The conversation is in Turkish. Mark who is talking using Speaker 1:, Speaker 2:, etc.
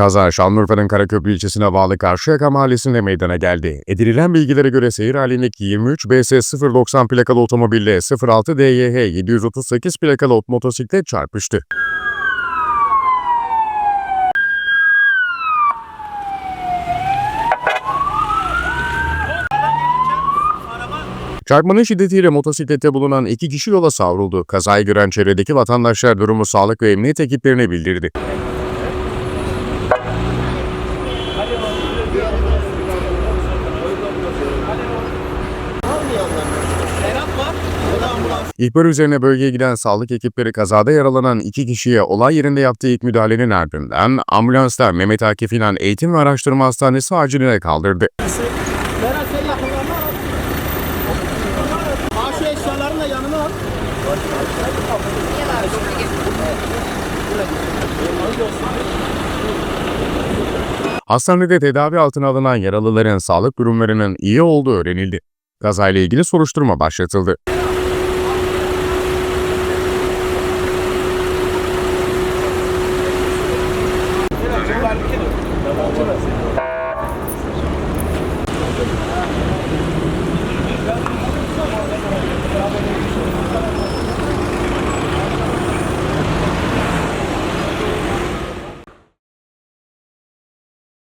Speaker 1: Kaza Şanlıurfa'nın Karaköprü ilçesine bağlı Karşıyaka mahallesinde meydana geldi. Edinilen bilgilere göre seyir halindeki 23 BS 090 plakalı otomobille 06 DYH 738 plakalı ot- motosiklet çarpıştı. Çarpmanın şiddetiyle motosiklette bulunan iki kişi yola savruldu. Kazayı gören çevredeki vatandaşlar durumu sağlık ve emniyet ekiplerine bildirdi. İhbar üzerine bölgeye giden sağlık ekipleri kazada yaralanan iki kişiye olay yerinde yaptığı ilk müdahalenin ardından ambulanslar Mehmet Akif İnan Eğitim ve Araştırma Hastanesi aciline kaldırdı. Hastanede tedavi altına alınan yaralıların sağlık durumlarının iyi olduğu öğrenildi. Kazayla ilgili soruşturma başlatıldı. Thank you.